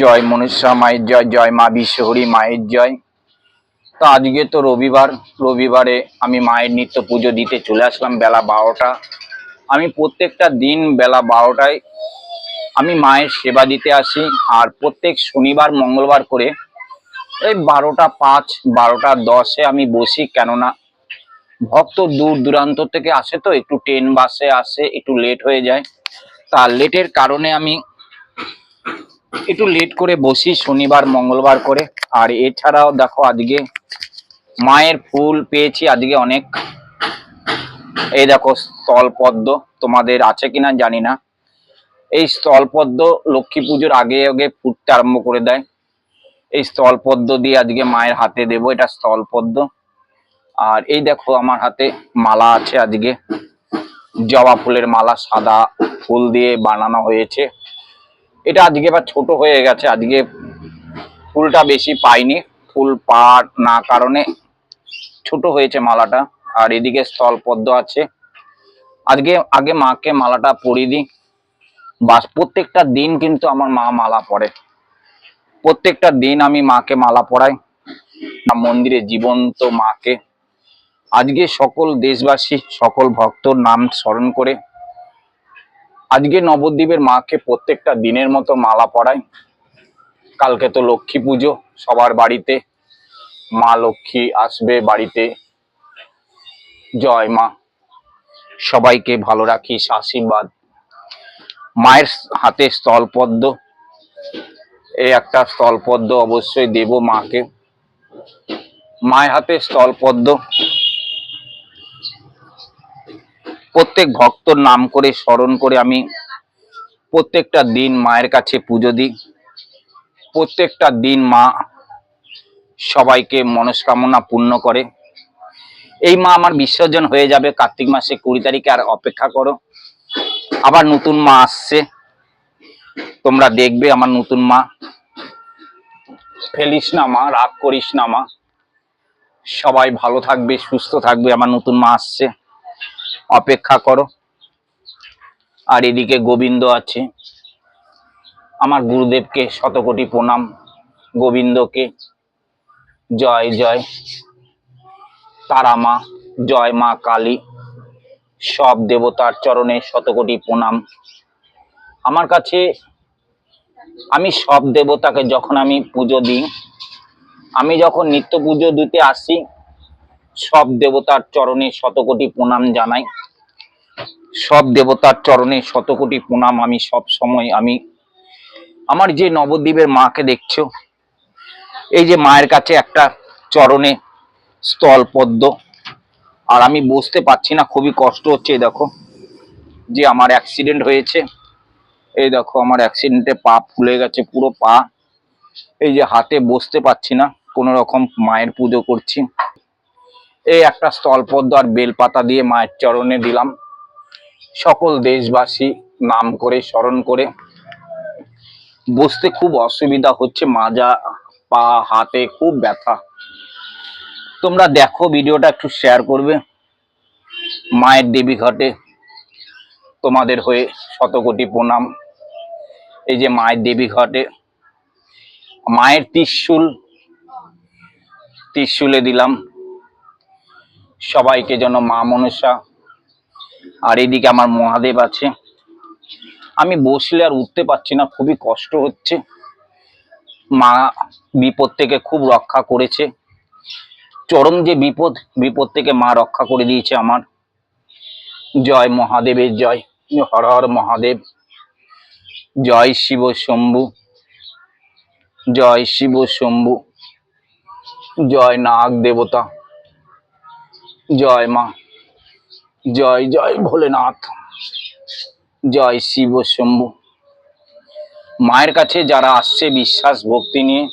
জয় মনুষ্যা মায়ের জয় জয় মা বিশ্বহরি মায়ের জয়। তো আজকে তো রবিবার, রবিবারে আমি মায়ের নিত্য পুজো দিতে চলে আসলাম বেলা বারোটা। আমি প্রত্যেকটা দিন বেলা বারোটায় আমি মায়ের সেবা দিতে আসি আর প্রত্যেক শনিবার, মঙ্গলবার করে এই বারোটা পাঁচ, বারোটা দশে আমি বসি কেননা ভক্ত দূর দূরান্ত থেকে আসে তো, একটু ট্রেন বাসে আসে, একটু লেট হয়ে যায়। তা লেটের কারণে আমি একটু লেট করে বসি, শনিবার, মঙ্গলবার করে। আর এছাড়াও দেখো আজকে মায়ের ফুল পেয়েছি, আজকে অনেক। এই দেখো স্থলপদ্ম তোমাদের আছে কিনা জানি না। এই স্থলপদ্ম লক্ষ্মী পুজোর আগে আগে ফুটতে আরম্ভ করে দেয়। এই স্থলপদ্ম দিয়ে আজকে মায়ের হাতে দেবো, এটা স্থলপদ্ম আর এই দেখো আমার হাতে মালা আছে আজকে। জবা ফুলের মালা, সাদা ফুল দিয়ে বানানো হয়েছে। এটা আজকে বা ছোট হয়ে গেছে, আজকে ফুলটা বেশি পাইনি। ফুল পাট না কারণে ছোট হয়েছে মালাটা, আর এদিকে স্থলপদ্ম আছে। আজকে, আগে মাকে মালাটা পরিয়ে দিই। বাস, প্রত্যেকটা দিন কিন্তু আমার মা মালা পরে। প্রত্যেকটা দিন আমি মাকে মালা পরাই। মন্দিরে জীবন্ত মাকে। আজকে সকল দেশবাসী, সকল ভক্তর নাম স্মরণ করে আজকে নবদ্বীপের মাকে প্রত্যেকটা দিনের মতো মালা পরাই। কালকে তো লক্ষ্মী পুজো, সবার বাড়িতে মা লক্ষ্মী আসবে বাড়িতে। জয় মা। সবাইকে ভালো রাখিস, আশীর্বাদ। মায়ের হাতে স্থলপদ্ম এই একটা স্থলপদ্ম অবশ্যই দেব মাকে। মায়ের হাতে স্থলপদ্ম প্রত্যেক ভক্তর নাম করে, স্মরণ করে আমি প্রত্যেকটা দিন মায়ের কাছে পুজো দিই। প্রত্যেকটা দিন মা সবাইকে মনস্কামনা পূর্ণ করে। এই মা আমার বিসর্জন হয়ে যাবে কার্তিক মাসে কুড়ি তারিখে, আর অপেক্ষা করো। আবার নতুন মা আসছে। তোমরা দেখবে আমার নতুন মা। ফেলিস না মা, রাগ করিস না মা। সবাই ভালো থাকবে, সুস্থ থাকবে, আমার নতুন মা আসছে। অপেক্ষা করো। আর এদিকে গোবিন্দ আছে। আমার গুরুদেবকে শতকোটি প্রণাম। গোবিন্দকে জয় জয়। তারা মা জয় মা কালী। সব দেবতার চরণে শতকোটি প্রণাম। আমার কাছে আমি সব দেবতাকে যখন আমি পুজো দিই, আমি যখন নিত্য পুজো দিতে আসি সব দেবতার চরণে শতকোটি প্রণাম জানাই। সব দেবতার চরণে শতকোটি প্রণাম আমি সব সময় আমি। আমার যে নবদ্বীপের মাকে দেখছ, এই যে মায়ের কাছে একটা চরণে স্থল পদ্ম, আর আমি বসতে পারছি না, খুবই কষ্ট হচ্ছে দেখো, যে আমার অ্যাক্সিডেন্ট হয়েছে। এই দেখো, আমার অ্যাক্সিডেন্টে পা ফুলে গেছে, পুরো পা। এই যে হাতে বসতে পারছি না, কোনো রকম মায়ের পুজো করছি। এই একটা স্থলপদ্ম আর বেলপাতা দিয়ে মায়ের চরণে দিলাম। সকল দেশবাসী নাম করে, স্মরণ করে। বসতে খুব অসুবিধা হচ্ছে মাজা পা, হাতে খুব ব্যথা। তোমরা দেখো, ভিডিওটা একটু শেয়ার করবে। মায়ের দেবী ঘাটে তোমাদের হয়ে শতকোটি প্রণাম। এই যে মায়ের দেবী ঘাটে, মায়ের ত্রিশূল, ত্রিশূলে দিলাম। সবাইকে যেন মা মনসা, আর এদিকে আমার মহাদেব আছে। আমি বসলে আর উঠতে পারছি না, খুবই কষ্ট হচ্ছে। মা বিপদ থেকে খুব রক্ষা করেছে। চরম যে বিপদ বিপদ থেকে মা রক্ষা করে দিয়েছে আমার। জয় মহাদেবের, জয় হর হর মহাদেব। জয় শিব শম্ভু। জয় শিব শম্ভু। জয় নাগ দেবতা। জয় মা। জয় জয় ভোলেনাথ। জয় শিব শম্ভু। মায়ের কাছে যারা আসছে বিশ্বাস, ভক্তি নিয়ে,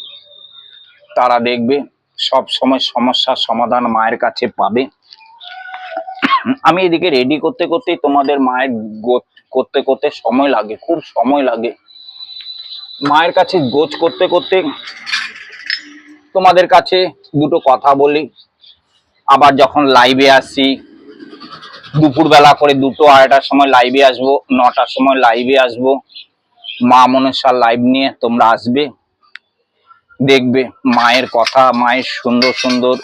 তারা দেখবে সব সময় সমস্যার সমাধান মায়ের কাছে পাবে। আমি এদিকে রেডি করতে করতেই তোমাদের মায়ের করতে করতে সময় লাগে, খুব সময় লাগে। মায়ের কাছে গোছ করতে করতে তোমাদের কাছে দুটো কথা বলি। আবার যখন লাইভে আসি, দুপুরবেলা করে দুটো আড়াইটার সময় লাইভে আসব, নটার সময় লাইভে আসব। মা মনসার লাইভ নিয়ে তোমরা আসবে, দেখবে মায়ের কথা, মায়ের সুন্দর সুন্দর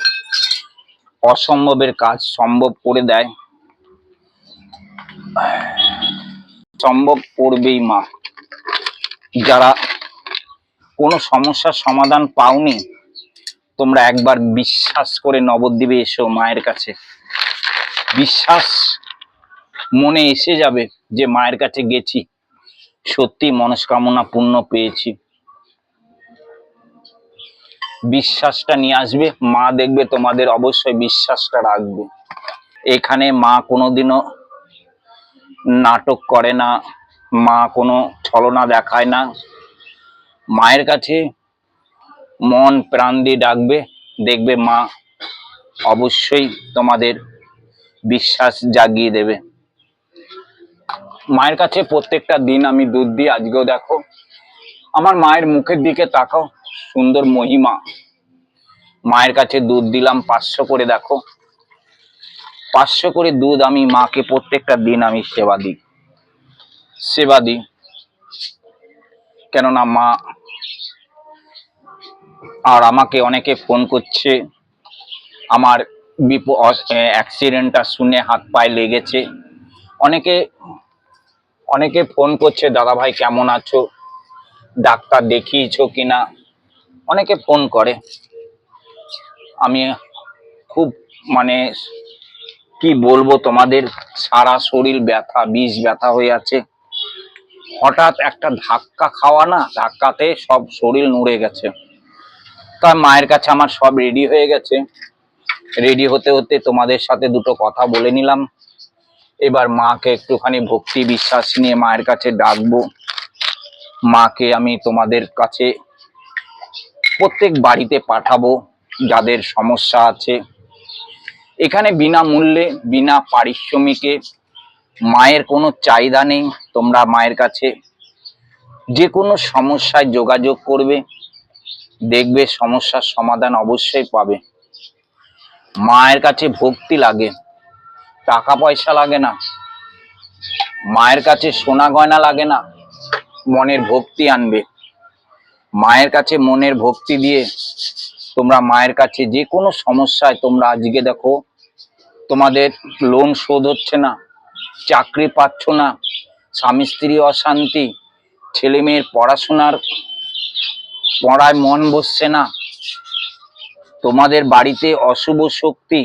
অসম্ভবের কাজ সম্ভব করে দেয়। সম্ভব করবেই মা। যারা কোনো সমস্যার সমাধান পাওনি তোমরা একবার বিশ্বাস করে নবদ্বীপে এসো মায়ের কাছে। বিশ্বাস মনে এসে যাবে যে মায়ের কাছে গেছি। সত্যি মনস্কামনা পূর্ণ পেয়েছি। বিশ্বাসটা নিয়ে আসবে, মা দেখবে, তোমাদের অবশ্যই বিশ্বাসটা রাখবে। এখানে মা কোনোদিনও নাটক করে না, মা কোনো ছলনা দেখায় না। মায়ের কাছে মন প্রাণ দিয়ে ডাকবে, দেখবে মা অবশ্যই তোমাদের বিশ্বাস জাগিয়ে দেবে। মায়ের কাছে প্রত্যেকটা দিন আমি দুধ দিই, আজকেও দেখো। আমার মায়ের মুখের দিকে তাকাও, সুন্দর মহিমা। মায়ের কাছে দুধ দিলাম পাঁচশো করে, দেখো। পাঁচশো করে দুধ আমি মাকে প্রত্যেকটা দিন আমি সেবা দিই। সেবা দিই। কেননা মা আমাকে অনেকে ফোন করছে। আমার বিপ অ্যাক্সিডেন্টটা শুনে হাত পায়ে লেগেছে। অনেকে অনেকে ফোন করছে, দাদা ভাই, কেমন আছো? ডাক্তার দেখিয়েছো কিনা? অনেকে ফোন করে। আমি খুব মানে কি বলব তোমাদের? সারা শরীর ব্যথা, বিষ ব্যথা হয়ে আছে। হঠাৎ একটা ধাক্কা খাওয়া না, ধাক্কাতে সব শরীর নড়ে গেছে। তা মায়ের কাছে আমার সব রেডি হয়ে গেছে। রেডি হতে হতে তোমাদের সাথে দুটো কথা বলে নিলাম। এবার মাকে একটুখানি ভক্তি বিশ্বাস নিয়ে মায়ের কাছে ডাকবো। মাকে আমি তোমাদের কাছে প্রত্যেক বাড়িতে পাঠাবো যাদের সমস্যা আছে। এখানে বিনামূল্যে, বিনা পারিশ্রমিকে মায়ের কোনো চাহিদা নেই। তোমরা মায়ের কাছে যে কোনো সমস্যায় যোগাযোগ করবে। দেখবে সমস্যার সমাধান অবশ্যই পাবে। মায়ের কাছে ভক্তি লাগে টাকা পয়সা লাগে না, মায়ের কাছে সোনা গয়না লাগে না, মনের ভক্তি আনবে। মায়ের কাছে মনের ভক্তি দিয়ে তোমরা মায়ের কাছে যে কোনো সমস্যায় তোমরা আজকে দেখো, তোমাদের লোন শোধ হচ্ছে না, চাকরি পাচ্ছ না স্বামী স্ত্রী অশান্তি ছেলে মেয়ের পড়াশোনার পড়ায় মন বসছে না। তোমাদের বাড়িতে অশুভ শক্তি,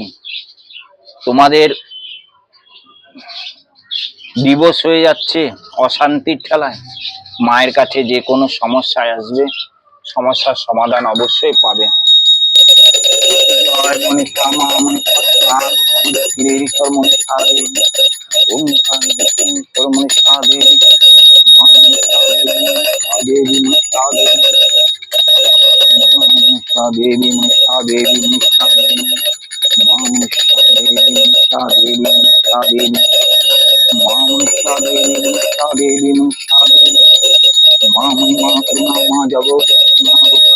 তোমাদের দিবস হয়ে যাচ্ছে অশান্তির ঠেলায়। মায়ের কাছে যে কোনো সমস্যায় আসবে, সমস্যার সমাধান অবশ্যই পাবে। মনীষা মা মনীষা স্নান ফিরে ঈশ্বর মনীষা দেবী ওম শান্তি ঈশ্বর মনীষা দেবী মা মনীষা দেবী মনীষা দেবী মনীষা দেবী মনীষা দেবী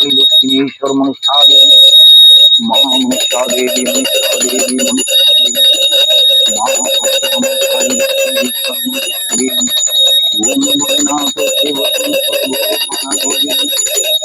মনীষা দেবী মা মনীষা দেবী মনীষা দেবী মনীষা দেবী মা মনীষা দেবী মনীষা দেবী মনীষা দেবী মা মহিমা করুণা মা জগৎ মা গোপালী লক্ষ্মী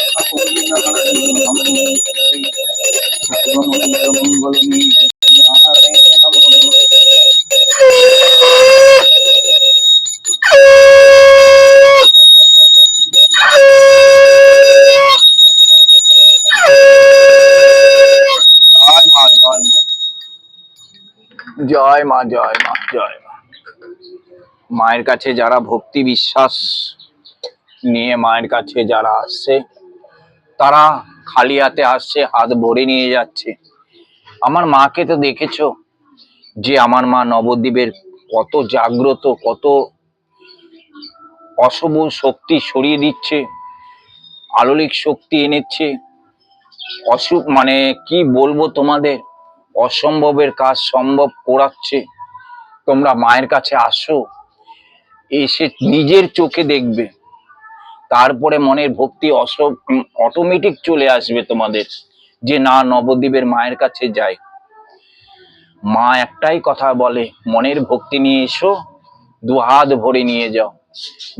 দেবী মা মনীষা দেবী মনীষা দেবী মনীষা দেবী মা কালী লক্ষ্মী ঈশ্বর মনীষা দেবী ওম ভোলেনাথ শিব জয় জয় মা জয় মা জয় মা জয় মা জয় মা মায়ের কাছে যারা ভক্তি বিশ্বাস নিয়ে মায়ের কাছে যারা আসছে তারা খালি হাতে আসছে, হাত ভরে নিয়ে যাচ্ছে। আমার মাকে তো দেখেছ যে আমার মা নবদ্বীপের কত জাগ্রত, কত অশুভ শক্তি সরিয়ে দিচ্ছে, আলোলিক শক্তি এনেছে। অসুখ মানে কি বলব তোমাদের? অসম্ভবের কাজ সম্ভব করাচ্ছে। তোমরা মায়ের কাছে আসো, এসে নিজের চোখে দেখবে। তারপরে মনের ভক্তি অস অটোমেটিক চলে আসবে তোমাদের, যে না, নবদ্বীপের মায়ের কাছে যায় মা একটাই কথা বলে, মনের ভক্তি নিয়ে এসো দু হাত ভরে নিয়ে যাও।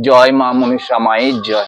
জয় মা মনীষা মায়ের জয়।